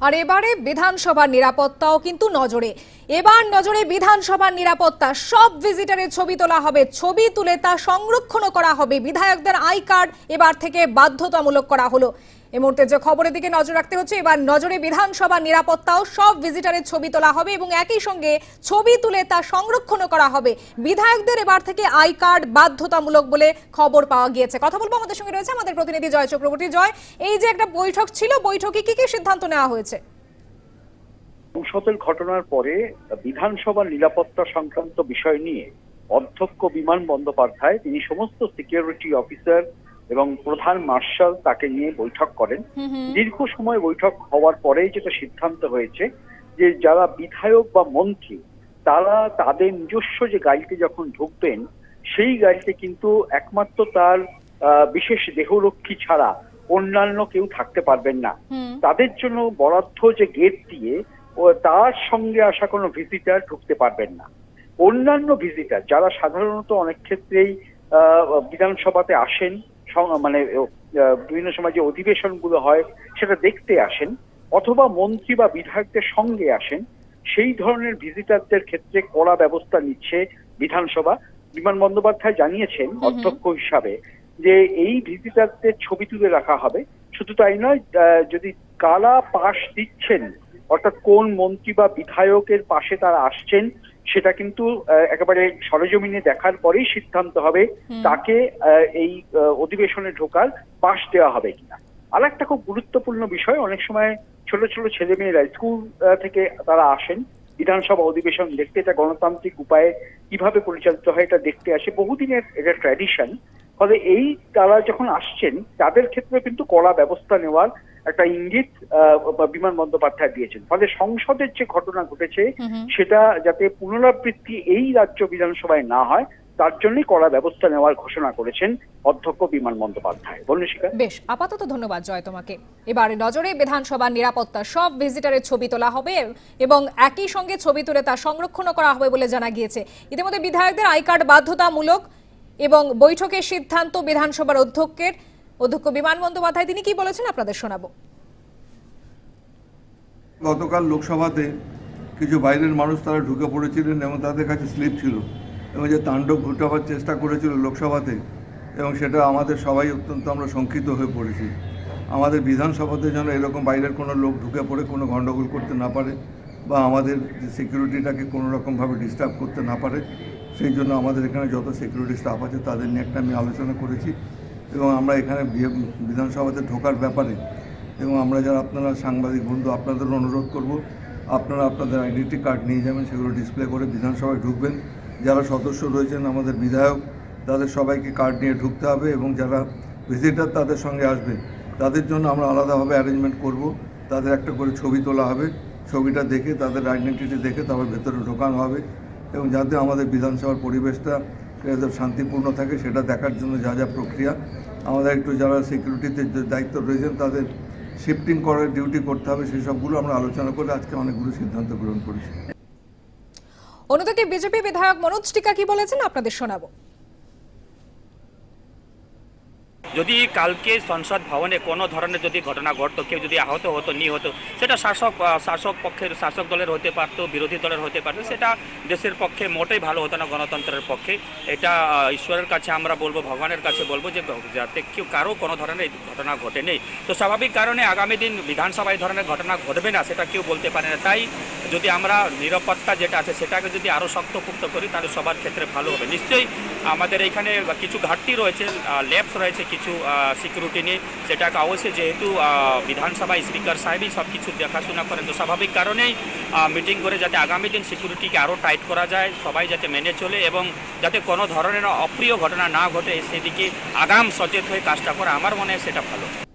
আর এবারে বিধানসভার নিরাপত্তাও কিন্তু নজরে। এবার নজরে বিধানসভার নিরাপত্তা। সব ভিজিটারের ছবি তোলা হবে, ছবি তুলে তা সংরক্ষণও করা হবে। বিধায়কদের আই কার্ড এবার থেকে বাধ্যতামূলক করা হলো। এই মুহূর্তে যে খবরের দিকে নজর রাখতে হচ্ছে, এবার নজরে বিধানসভার নিরাপত্তাও সব ভিজিটারের ছবি তোলা হবে এবং একই সঙ্গে ছবি তুলে তা সংরক্ষণও করা হবে। বিধায়কদের এবার থেকে আই কার্ড বাধ্যতামূলক বলে খবর পাওয়া গিয়েছে। কথা বলব আমাদের সঙ্গে রয়েছে আমাদের প্রতিনিধি জয় চক্রবর্তী। জয়, এই যে একটা বৈঠক ছিল, বৈঠকে কি কি সিদ্ধান্ত নেওয়া হয়েছে? সংসদের ঘটনার পরে বিধানসভার নিরাপত্তা সংক্রান্ত বিষয় নিয়ে অধ্যক্ষ বিমান বন্দ্যোপাধ্যায়, তিনি সমস্ত সিকিউরিটি অফিসার এবং প্রধান মার্শাল তাকে নিয়ে বৈঠক করেন। দীর্ঘ সময় বৈঠক হওয়ার পরেই যেটা সিদ্ধান্ত হয়েছে যে যারা বিধায়ক বা মন্ত্রী তারা তাদের নিজস্ব যে গাড়িতে যখন ঢুকবেন সেই গাড়িতে কিন্তু একমাত্র তার বিশেষ দেহরক্ষী ছাড়া অন্যান্য কেউ থাকতে পারবেন না। তাদের জন্য বরাদ্দ যে গেট দিয়ে ও তার সঙ্গে আসা কোনো ভিজিটার ঢুকতে পারবেন না। অন্যান্য ভিজিটার যারা সাধারণত অনেক ক্ষেত্রেই আহ, বিধানসভাতে আসেন মানে বিভিন্ন সময় যে অধিবেশনগুলো হয় সেটা দেখতে আসেন অথবা মন্ত্রী বা বিধায়কদের সঙ্গে আসেন। সেই ধরনের ভিজিটারদের ক্ষেত্রে কড়া ব্যবস্থা নিচ্ছে বিধানসভা। বিমান বন্দ্যোপাধ্যায় জানিয়েছেন। অধ্যক্ষ হিসাবে যে এই ভিজিটারদের ছবি তুলে রাখা হবে। শুধু তাই নয় যদি কারা পাশ দিচ্ছেন অর্থাৎ কোন মন্ত্রী বা বিধায়কের পাশে তারা আসছেন সেটা কিন্তু একেবারে সরজমিনে দেখার পরেই সিদ্ধান্ত হবে তাকে এই অধিবেশনে ঢোকার পাশ দেওয়া হবে কিনা। আর একটা খুব গুরুত্বপূর্ণ বিষয় অনেক সময় ছোট ছোট ছেলে মেয়েরা স্কুল থেকে তারা আসেন বিধানসভা অধিবেশন দেখতে এটা গণতান্ত্রিক উপায়ে কীভাবে পরিচালিত হয় এটা দেখতে আসে। বহুদিনের এটা ট্র্যাডিশন ফলে এই তারা যখন আসছেন তাদের ক্ষেত্রে কিন্তু কড়া ব্যবস্থা নেওয়ার একটা ইঙ্গিত বিমান বন্দ্যোপাধ্যায় দিয়েছেন। ফলে সংসদের যে ঘটনা ঘটেছে। সেটা যাতে পুনরাবৃত্তি এই রাজ্য বিধানসভায় না হয় তার জন্যই কড়া ব্যবস্থা নেওয়ার ঘোষণা করেছেন অধ্যক্ষ বিমান বন্দ্যোপাধ্যায়। বর্ণশিকা বেশ আপাতত ধন্যবাদ জয় তোমাকে। এবার নজরে বিধানসভার নিরাপত্তা সব ভিজিটারের ছবি তোলা হবে এবং একই সঙ্গে ছবি তুলে তা সংরক্ষণও করা হবে বলে জানা গিয়েছে। ইতিমধ্যে বিধায়কদের আই কার্ড বাধ্যতামূলক এবং বৈঠকের সিদ্ধান্ত বিধানসভার অধ্যক্ষের অধ্যক্ষ বিমান বন্দ্যোপাধ্যায়, তিনি কি বলেছেন আপনাদের শোনাবো? গতকাল লোকসভাতে কিছু বাইরের মানুষ তারা ঢুকে পড়েছিলেন এবং তাদের কাছে স্লিপ ছিল এবং যে তাণ্ডব ঘটাবার চেষ্টা করেছিল লোকসভাতে এবং সেটা আমাদের সবাই অত্যন্ত আমরা শঙ্কিত হয়ে পড়েছি। আমাদের বিধানসভাতে যেন এরকম বাইরের কোনো লোক ঢুকে পড়ে, কোনো গণ্ডগোল করতে না পারে বা আমাদের সিকিউরিটিটাকে কোনো রকমভাবে ডিস্টার্ব করতে না পারে সেই জন্য আমাদের এখানে যত সিকিউরিটি স্টাফ আছে, তাদের নিয়ে একটা আমি আলোচনা করেছি এবং আমরা এখানে বিধানসভাতে ঢোকার ব্যাপারে এবং আমরা যারা আপনারা সাংবাদিক বন্ধু আপনাদের অনুরোধ করব, আপনারা আপনাদের আইডেন্টি কার্ড নিয়ে যাবেন, সেগুলো ডিসপ্লে করে বিধানসভায় ঢুকবেন। যারা সদস্য রয়েছেন আমাদের বিধায়ক, তাদের সবাইকে কার্ড নিয়ে ঢুকতে হবে এবং যারা ভিজিটার তাদের সঙ্গে আসবে। তাদের জন্য আমরা আলাদাভাবে অ্যারেঞ্জমেন্ট করব। তাদের একটা করে ছবি তোলা হবে। ছবিটা দেখে, তাদের আইডেন্টিটি দেখে তারপর ভেতরে ঢোকানো হবে। এবং যাতে আমাদের বিধানসভার পরিবেশটা শান্তিপূর্ণ থাকে, সেটা দেখার জন্য যা যা প্রক্রিয়া। আমাদের একটু যারা সিকিউরিটিতে দায়িত্ব রয়েছেন, তাদের শিফটিং করার ডিউটি করতে হবে সেসবগুলো আমরা আলোচনা করে আজকে অনেকগুলো সিদ্ধান্ত গ্রহণ করেছি। অন্যদিকে বিজেপি বিধায়ক মনোজ টিকা কি বলেছেন? আপনাদের শোনাবো। যদি কালকে সংসদ ভবনে কোনো ধরনের যদি ঘটনা ঘটতো, কেউ যদি আহত হতো, নিহত সেটা শাসক শাসক পক্ষের, শাসক দলের হতে পারতো, বিরোধী দলের হতে পারতো, সেটা দেশের পক্ষে মোটেই ভালো হতো না, গণতন্ত্রের পক্ষে। এটা ঈশ্বরের কাছে আমরা বলব, ভগবানের কাছে বলব যে যাতে কেউ কারও কোনো ধরনের ঘটনা ঘটে নেই। তো স্বাভাবিক কারণে আগামী দিন বিধানসভায় এই ধরনের ঘটনা ঘটবে না, সেটা কেউ বলতে পারে না। তাই যদি আমরা নিরাপত্তা যেটা আছে, সেটাকে যদি আরও শক্তপুক্ত করি, তাহলে সবার ক্ষেত্রে ভালো হবে। নিশ্চয়ই আমাদের এখানে কিছু ঘাটতি রয়েছে ল্যাবস রয়েছে কিছু সিকিউরিটি নেই। সেটাকে অবশ্যই যেহেতু বিধানসভা স্পিকার সাহেবই সব কিছু দেখাশোনা করেন। তো স্বাভাবিক কারণেই মিটিং করে যাতে আগামী দিন সিকিউরিটিকে আরও টাইট করা যায়, সবাই যাতে মেনে চলে এবং যাতে কোনো ধরনের অপ্রিয় ঘটনা না ঘটে, সেদিকে আগাম সচেত হয়ে কাজটা করা আমার মনে হয় সেটা ভালো।